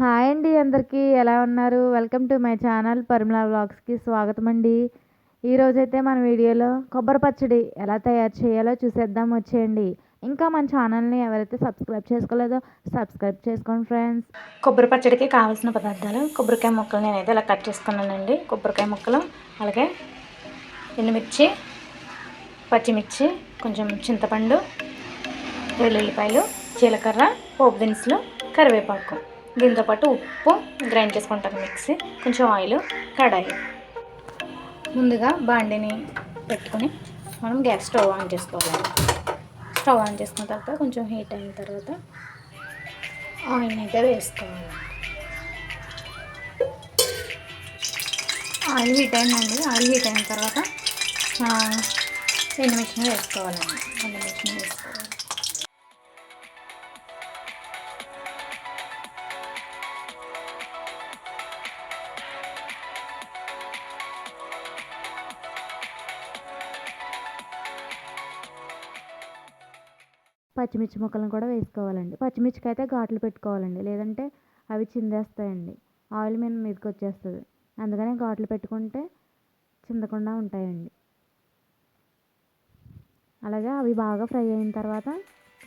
Hi అండి అందరికీ ఎలా ఉన్నారు? Welcome to my channel Parimala వ్లాగ్స్కి స్వాగతం అండి ఈరోజైతే మన వీడియోలో కొబ్బరి పచ్చడి ఎలా తయారు చేయాలో చూసేద్దాం వచ్చేయండి. ఇంకా మన ఛానల్ని ఎవరైతే సబ్స్క్రైబ్ చేసుకోలేదో సబ్స్క్రైబ్ చేసుకోండి ఫ్రెండ్స్. కొబ్బరి పచ్చడికి కావాల్సిన పదార్థాలు కొబ్బరికాయ ముక్కలు నేనైతే ఇలా కట్ చేసుకున్నానండి. కొబ్బరికాయ ముక్కలు అలాగే ఎండుమిర్చి పచ్చిమిర్చి కొంచెం చింతపండు వెల్లుల్లిపాయలు జీలకర్ర పోపు దినుసులు కరివేపాకు. దీంతోపాటు ఉప్పు గ్రైండ్ చేసుకుంటాను మిక్సీ కొంచెం ఆయిల్ కడాయి. ముందుగా బాండిని పెట్టుకొని మనం గ్యాస్ స్టవ్ ఆన్ చేసుకోవాలి. స్టవ్ ఆన్ చేసుకున్న తర్వాత కొంచెం హీట్ అయిన తర్వాత ఆయిల్ అయితే వేసుకోవాలి. ఆయిల్ హీట్ అయిందండి. ఆయిల్ హీట్ అయిన తర్వాత ఎండుమిర్చిని వేసుకోవాలండి. ఎండుమిర్చిని వేసుకోవాలి. పచ్చిమిర్చి ముక్కలను కూడా వేసుకోవాలండి. పచ్చిమిర్చికి అయితే ఘాట్లు పెట్టుకోవాలండి. లేదంటే అవి చిందేస్తాయండి. ఆయిల్ మీద మీదకి వచ్చేస్తుంది అందుకనే ఘాట్లు పెట్టుకుంటే చిందకుండా ఉంటాయండి. అలాగే అవి బాగా ఫ్రై అయిన తర్వాత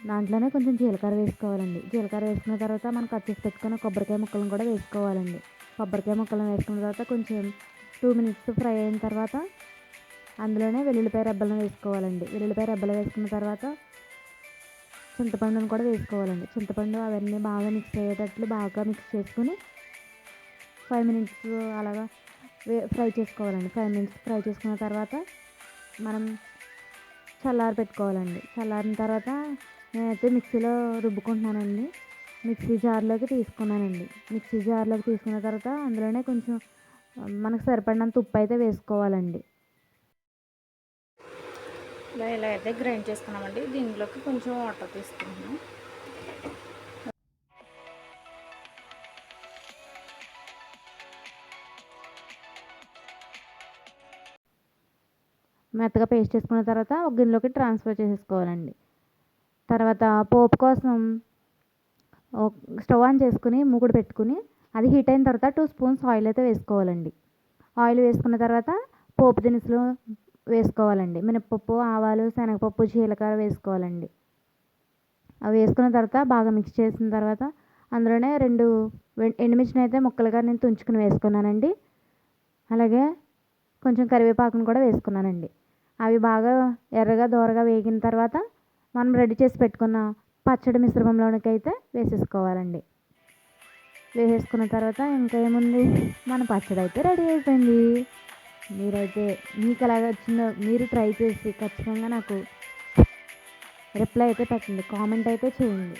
దాంట్లోనే కొంచెం జీలకర్ర వేసుకోవాలండి. జీలకర్ర వేసుకున్న తర్వాత మనం కట్ చేసి పెట్టుకున్న కొబ్బరికాయ ముక్కలను కూడా వేసుకోవాలండి. కొబ్బరికాయ ముక్కలను వేసుకున్న తర్వాత కొంచెం టూ మినిట్స్ ఫ్రై అయిన తర్వాత అందులోనే వెల్లుల్లిపాయ రెబ్బలను వేసుకోవాలండి. వెల్లుల్లిపాయ రెబ్బలు వేసుకున్న తర్వాత చింతపండును కూడా వేసుకోవాలండి. చింతపండు అవన్నీ బాగా మిక్స్ అయ్యేటట్లు బాగా మిక్స్ చేసుకుని ఫైవ్ మినిట్స్ అలాగా ఫ్రై చేసుకోవాలండి. ఫైవ్ మినిట్స్ ఫ్రై చేసుకున్న తర్వాత మనం చల్లారి పెట్టుకోవాలండి. చల్లారిన తర్వాత నేనైతే మిక్సీలో రుబ్బుకుంటున్నానండి. మిక్సీ జార్లోకి తీసుకున్నానండి. మిక్సీ జార్లోకి తీసుకున్న తర్వాత అందులోనే కొంచెం మనకు సరిపడినంత ఉప్పు అయితే వేసుకోవాలండి. ఇలా ఇలా అయితే గ్రైండ్ చేసుకున్నామండి. దీనిలోకి కొంచెం వాటర్ తీసుకున్నాము మెత్తగా పేస్ట్ చేసుకున్న తర్వాత ఒక గిన్నెలోకి ట్రాన్స్ఫర్ చేసేసుకోవాలండి. తర్వాత పోపు కోసం స్టవ్ ఆన్ చేసుకుని మూకుడు పెట్టుకుని అది హీట్ అయిన తర్వాత టూ స్పూన్స్ ఆయిల్ అయితే వేసుకోవాలండి. ఆయిల్ వేసుకున్న తర్వాత పోపు దినుసులు వేసుకోవాలండి. మినప్పప్పు ఆవాలు శనగపప్పు జీలకర్ర వేసుకోవాలండి. అవి వేసుకున్న తర్వాత బాగా మిక్స్ చేసిన తర్వాత అందులోనే రెండు ఎండుమిర్చిని అయితే ముక్కలుగా నేను తుంచుకుని వేసుకున్నానండి. అలాగే కొంచెం కరివేపాకును కూడా వేసుకున్నానండి. అవి బాగా ఎర్రగా దోరగా వేగిన తర్వాత మనం రెడీ చేసి పెట్టుకున్న పచ్చడి మిశ్రమంలోనికి అయితే వేసేసుకోవాలండి. వేసేసుకున్న తర్వాత ఇంకా ఏముంది? మన పచ్చడి అయితే రెడీ అయిపోయింది. మీరైతే మీకు ఎలాగ వచ్చిందో మీరు ట్రై చేసి ఖచ్చితంగా నాకు రిప్లై అయితే పెట్టండి కామెంట్ అయితే చేయండి.